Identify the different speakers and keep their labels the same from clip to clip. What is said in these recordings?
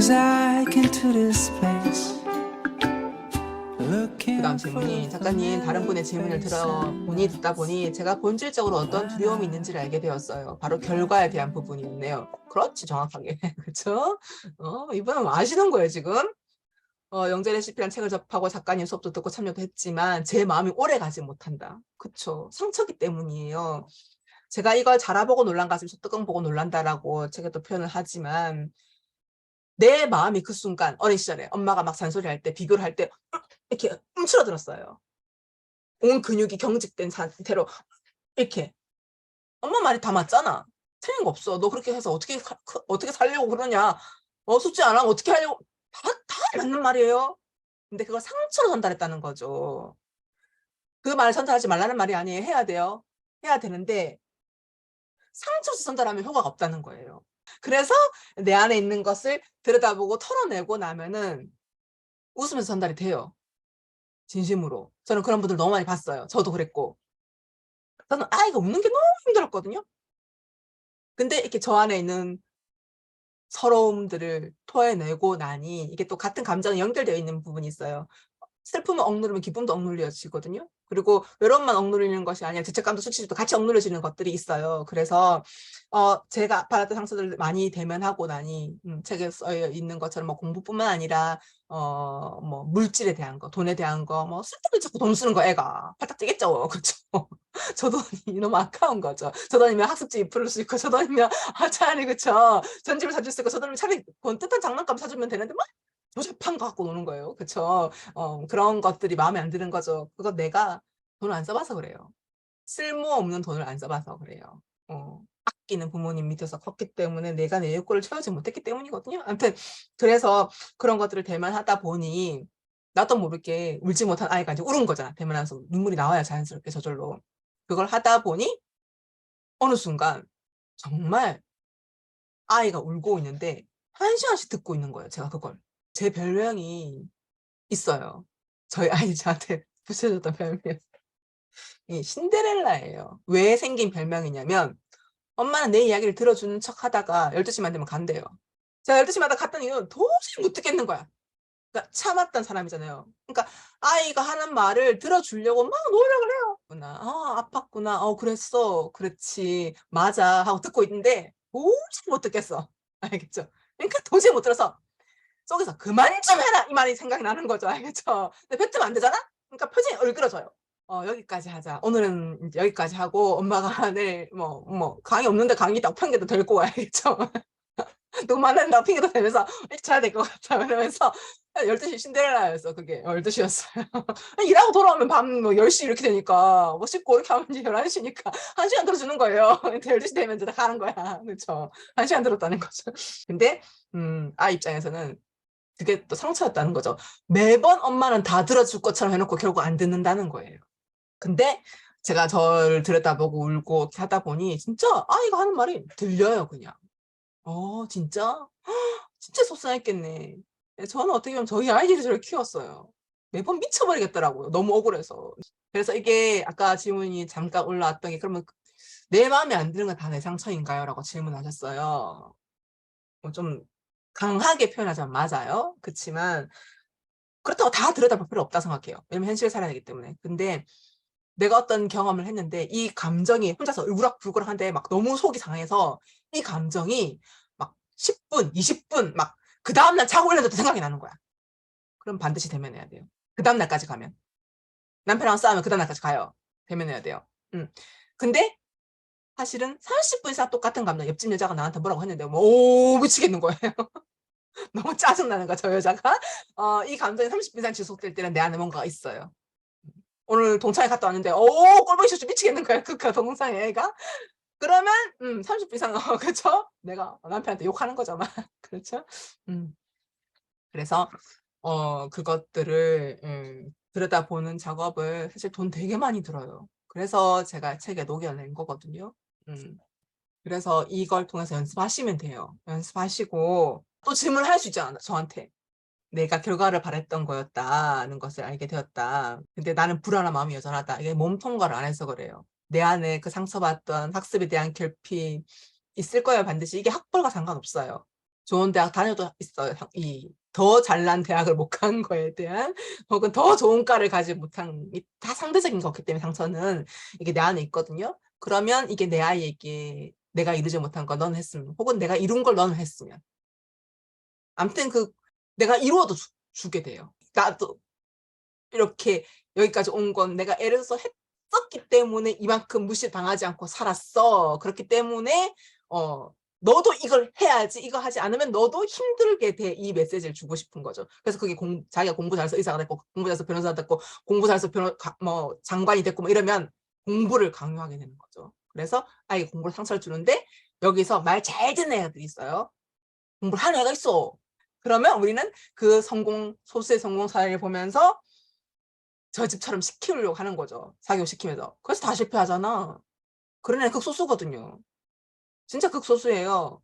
Speaker 1: Cause I can to this place.
Speaker 2: 그 다음 질문이 작가님 다른 분의 질문을 들어보니 듣다 보니 제가 본질적으로 어떤 두려움이 있는지를 알게 되었어요. 바로 결과에 대한 부분이었네요. 그렇지 정확하게 그렇죠? 어, 이분은 아시는 거예요 지금. 어, 영재 레시피란 책을 접하고 작가님 수업도 듣고 참여도 했지만 제 마음이 오래 가지 못한다. 그쵸 상처기 때문이에요. 제가 이걸 자라보고 놀란 가슴 소뚜껑 보고 놀란다라고 책에도 표현을 하지만 내 마음이 그 순간 어린 시절에 엄마가 막 잔소리할 때 비교를 할 때 이렇게 움츠러들었어요. 온 근육이 경직된 상태로 이렇게 엄마 말이 다 맞잖아. 틀린 거 없어. 너 그렇게 해서 어떻게 사- 그- 어떻게 살려고 그러냐? 어 숙제 안 하면 어떻게 하려고 다, 다 맞는 말이에요. 근데 그걸 상처로 전달했다는 거죠. 그 말을 전달하지 말라는 말이 아니에요. 해야 돼요. 해야 되는데 상처로 전달하면 효과가 없다는 거예요. 그래서 내 안에 있는 것을 들여다보고 털어내고 나면은 웃으면서 전달이 돼요. 진심으로. 저는 그런 분들 너무 많이 봤어요. 저도 그랬고. 저는 아이가 웃는 게 너무 힘들었거든요. 근데 이렇게 저 안에 있는 서러움들을 토해내고 나니 이게 또 같은 감정이 연결되어 있는 부분이 있어요. 슬픔을 억누르면 기쁨도 억눌려지거든요. 그리고 외로움만 억누르는 것이 아니라 죄책감도 수치도 같이 억누려지는 것들이 있어요. 그래서 어 제가 받았던 상처들을 많이 대면하고 나니 음, 책에 써 있는 것처럼 뭐 공부뿐만 아니라 어 뭐 물질에 대한 거, 돈에 대한 거, 뭐 쓸데없이 자꾸 돈 쓰는 거 애가 팔딱 뛰겠죠. 그렇죠. 저 돈이 너무 아까운 거죠. 저 돈이면 학습지 풀을 수 있고 저 돈이면 아 차라리 그쵸. 전집을 사줄 수 있고 저 돈이면 차라리 돈 뜻한 장난감 사주면 되는데 막 조잡한 거 갖고 노는 거예요. 그쵸. 어 그런 것들이 마음에 안 드는 거죠. 그거 내가 돈을 안 써봐서 그래요. 쓸모없는 돈을 안 써봐서 그래요. 어 아끼는 부모님 밑에서 컸기 때문에 내가 내 욕구를 채우지 못했기 때문이거든요. 아무튼 그래서 그런 것들을 대면하다 보니 나도 모르게 울지 못한 아이가 이제 울은 거잖아. 대면하면서 눈물이 나와야 자연스럽게 저절로. 그걸 하다 보니 어느 순간 정말 아이가 울고 있는데 한 시간씩 듣고 있는 거예요. 제가 그걸. 제 별명이 있어요. 저희 아이 저한테 붙여줬던 별명이 이 신데렐라예요. 왜 생긴 별명이냐면 엄마는 내 이야기를 들어주는 척 하다가 12시만 되면 간대요. 제가 12시마다 갔던 이유는 도저히 못 듣겠는 거야. 그러니까 참았던 사람이잖아요. 그러니까 아이가 하는 말을 들어주려고 막 노력을 해요. 아, 아팠구나. 어, 그랬어. 그렇지. 맞아. 하고 듣고 있는데 도저히 못 듣겠어. 알겠죠? 그러니까 도저히 못 들어서 속에서 그만 좀 해라 이 말이 생각이 나는 거죠. 알겠죠? 근데 뱉으면 안 되잖아? 그러니까 표정이 얼그러져요. 어, 여기까지 하자. 오늘은 여기까지 하고 엄마가 내일 뭐, 뭐, 강의 없는데 강의 있다고 핑계도 될 거고 알겠죠? 너무 많은다고 핑계도 대면서 일찍 자야 될 것 같아. 이러면서 12시 신데렐라였어. 그게 12시였어요. 일하고 돌아오면 밤 뭐 10시 이렇게 되니까 뭐 씻고 이렇게 하면 이제 11시니까 한 시간 들어주는 거예요. 12시 되면 이제 다 가는 거야. 그렇죠. 한 시간 들었다는 거죠. 근데 음, 아 입장에서는 그게 또 상처였다는 거죠. 매번 엄마는 다 들어줄 것처럼 해놓고 결국 안 듣는다는 거예요. 근데 제가 저를 들여다보고 울고 하다 보니 진짜 아이가 하는 말이 들려요 그냥. 어 진짜? 진짜 속상했겠네. 예, 저는 어떻게 보면 저희 아이들이 저를 키웠어요. 매번 미쳐버리겠더라고요. 너무 억울해서. 그래서 이게 아까 질문이 잠깐 올라왔던 게 그러면 내 마음에 안 드는 건 다 내 상처인가요? 라고 질문하셨어요. 뭐좀 강하게 표현하자면 맞아요. 그치만 그렇다고 다 들여다볼 필요 없다 생각해요. 왜냐면 현실을 살아야 되기 때문에. 근데 내가 어떤 경험을 했는데 이 감정이 혼자서 울그락불그락한데 막 너무 속이 상해서 이 감정이 막 10분, 20분 막 그 다음날 자고 일어나도 생각이 나는 거야. 그럼 반드시 대면해야 돼요. 그 다음날까지 가면. 남편이랑 싸우면 그 다음날까지 가요. 대면해야 돼요. 음. 근데 사실은 30분 이상 똑같은 감정 옆집 여자가 나한테 뭐라고 했는데 뭐, 오 미치겠는 거예요. 너무 짜증나는 거야 저 여자가. 어, 이 감정이 30분 이상 지속될 때는 내 안에 뭔가가 있어요. 오늘 동창회 갔다 왔는데 오 꼴보기 싫어 미치겠는 거야 그 동창회 애가. 그러면 음 30분 이상 어, 그렇죠? 내가 남편한테 욕하는 막 그렇죠? 음. 그래서 어 그것들을 음, 들여다보는 작업을 사실 돈 되게 많이 들어요. 그래서 제가 책에 녹여낸 거거든요. 음. 그래서 이걸 통해서 연습하시면 돼요. 연습하시고 또 질문을 할수 있잖아 저한테. 내가 결과를 바랬던 거였다는 것을 알게 되었다. 근데 나는 불안한 마음이 여전하다. 이게 몸 통과를 안 해서 그래요. 내 안에 그 상처받던 학습에 대한 결핍 있을 거예요, 반드시. 이게 학벌과 상관없어요. 좋은 대학 다녀도 있어요. 이 더 잘난 대학을 못 간 거에 대한 혹은 더 좋은 과를 가지 못한 이다 상대적인 거기 때문에 상처는 이게 내 안에 있거든요. 그러면 이게 내 아이에게 내가 이루지 못한 거넌 했으면 혹은 내가 이룬 걸 넌 했으면 아무튼 그 내가 이루어도 주, 주게 돼요. 나도 이렇게 여기까지 온 건 내가 애를 써서 했었기 때문에 이만큼 무시당하지 않고 살았어. 그렇기 때문에 어 너도 이걸 해야지 이거 하지 않으면 너도 힘들게 돼 이 메시지를 주고 싶은 거죠. 그래서 그게 공, 자기가 공부 잘해서 의사가 됐고 공부 잘해서 변호사가 됐고 공부 잘해서 변호 가- 뭐 장관이 됐고 뭐 이러면 공부를 강요하게 되는 거죠. 그래서 아이가 공부를 상처를 주는데 여기서 말 잘 듣는 애들이 있어요. 공부를 하는 애가 있어. 그러면 우리는 그 성공 소수의 성공 사례를 보면서 저 집처럼 시키려고 하는 거죠. 사교 시키면서. 그래서 다 실패하잖아. 그런 애는 극소수거든요. 진짜 극소수예요.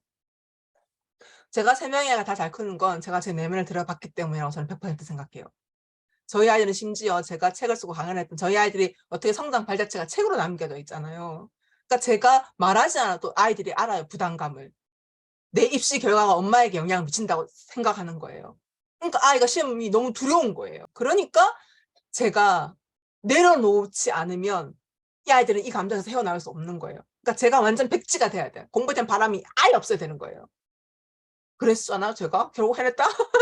Speaker 2: 제가 세 명의 애가 다 잘 크는 건 제가 제 내면을 들어봤기 때문이라고 저는 100% 생각해요. 저희 아이들은 심지어 제가 책을 쓰고 강연을 했던 저희 아이들이 어떻게 성장 발자취가 책으로 남겨져 있잖아요. 그러니까 제가 말하지 않아도 아이들이 알아요, 부담감을. 내 입시 결과가 엄마에게 영향을 미친다고 생각하는 거예요. 그러니까 아이가 시험이 너무 두려운 거예요. 그러니까 제가 내려놓지 않으면 이 아이들은 이 감정에서 헤어나올 수 없는 거예요. 그러니까 제가 완전 백지가 돼야 돼요. 공부에 대한 바람이 아예 없어야 되는 거예요. 그랬잖아, 제가. 결국 해냈다?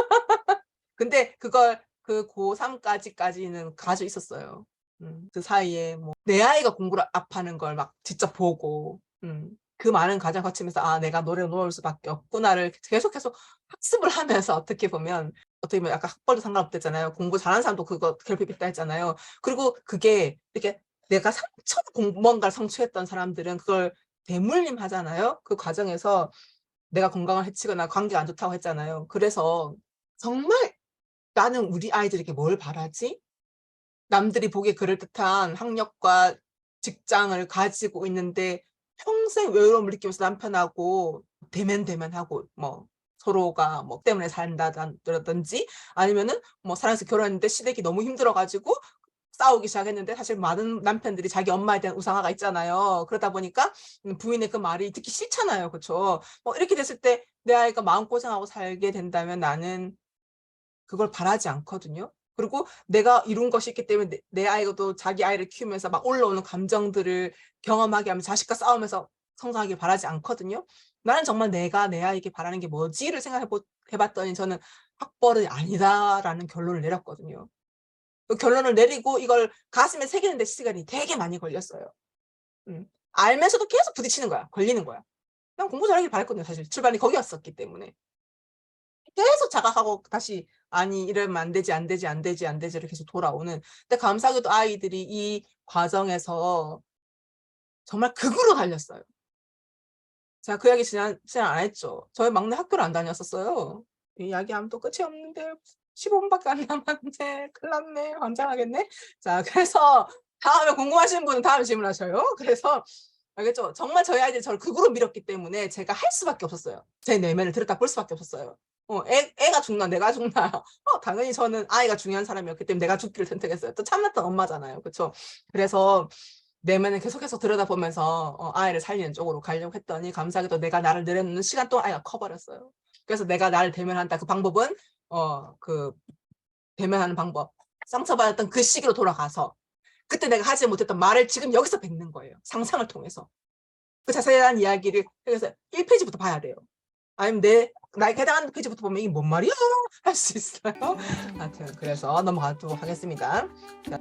Speaker 2: 근데 그걸 그 고3까지까지는 가지고 있었어요. 음, 그 사이에 뭐 내 아이가 공부를 압하는 걸 막 직접 보고 음, 그 많은 과정 거치면서 아 내가 노래를 놓을 수밖에 없구나를 계속 계속 학습을 하면서 어떻게 보면 어떻게 보면 약간 학벌도 상관없댔잖아요. 공부 잘하는 사람도 그거 괴롭히겠다 했잖아요. 그리고 그게 이렇게 내가 상처 공 뭔가를 성취했던 사람들은 그걸 대물림 하잖아요. 그 과정에서 내가 건강을 해치거나 관계가 안 좋다고 했잖아요. 그래서 정말 나는 우리 아이들에게 뭘 바라지? 남들이 보기에 그럴듯한 학력과 직장을 가지고 있는데 평생 외로움을 느끼면서 남편하고 대면대면하고 뭐 서로가 뭐 때문에 산다든지 아니면은 뭐 사랑해서 결혼했는데 시댁이 너무 힘들어가지고 싸우기 시작했는데 사실 많은 남편들이 자기 엄마에 대한 우상화가 있잖아요. 그러다 보니까 부인의 그 말이 듣기 싫잖아요. 그렇죠? 뭐 이렇게 됐을 때 내 아이가 마음고생하고 살게 된다면 나는 그걸 바라지 않거든요. 그리고 내가 이룬 것이 있기 때문에 내, 내 아이도 자기 아이를 키우면서 막 올라오는 감정들을 경험하게 하면서 자식과 싸우면서 성장하길 바라지 않거든요. 나는 정말 내가 내 아이에게 바라는 게 뭐지를 생각해 보, 해봤더니 저는 학벌은 아니다라는 결론을 내렸거든요. 그 결론을 내리고 이걸 가슴에 새기는 데 시간이 되게 많이 걸렸어요. 음. 알면서도 계속 부딪히는 거야. 걸리는 거야. 그냥 공부 잘하길 바랬거든요. 사실 출발이 거기였었기 때문에. 계속 자각하고 다시 아니 이러면 안 되지 안 되지 안 되지 안 되지를 계속 돌아오는 근데 감사하게도 아이들이 이 과정에서 정말 극으로 달렸어요. 제가 그 이야기 지난 지난 안 했죠. 저희 막내 학교를 안 다녔었어요. 이 이야기하면 또 끝이 없는데 15분밖에 안 남았는데 큰일 났네 환장하겠네. 자 그래서 다음에 궁금하신 분은 다음에 질문하셔요. 그래서 알겠죠? 정말 저희 아이들이 저를 극으로 밀었기 때문에 제가 할 수밖에 없었어요. 제 내면을 들었다 볼 수밖에 없었어요. 어, 애, 애가 죽나 내가 죽나 어, 당연히 저는 아이가 중요한 사람이었기 때문에 내가 죽기를 선택했어요. 또 참났던 엄마잖아요. 그렇죠? 그래서 내면을 계속해서 들여다보면서 어, 아이를 살리는 쪽으로 가려고 했더니 감사하게도 내가 나를 내려놓는 시간 동안 아이가 커버렸어요. 그래서 내가 나를 대면한다. 그 방법은 어, 그 대면하는 방법. 상처받았던 그 시기로 돌아가서 그때 내가 하지 못했던 말을 지금 여기서 뱉는 거예요. 상상을 통해서. 그 자세한 이야기를 여기서 1페이지부터 봐야 돼요. 아니면 내 나에게 해당하는 페이지부터 보면 이게 뭔 말이야? 할 수 있어요. 하여튼 그래서 넘어가도록 하겠습니다. 자,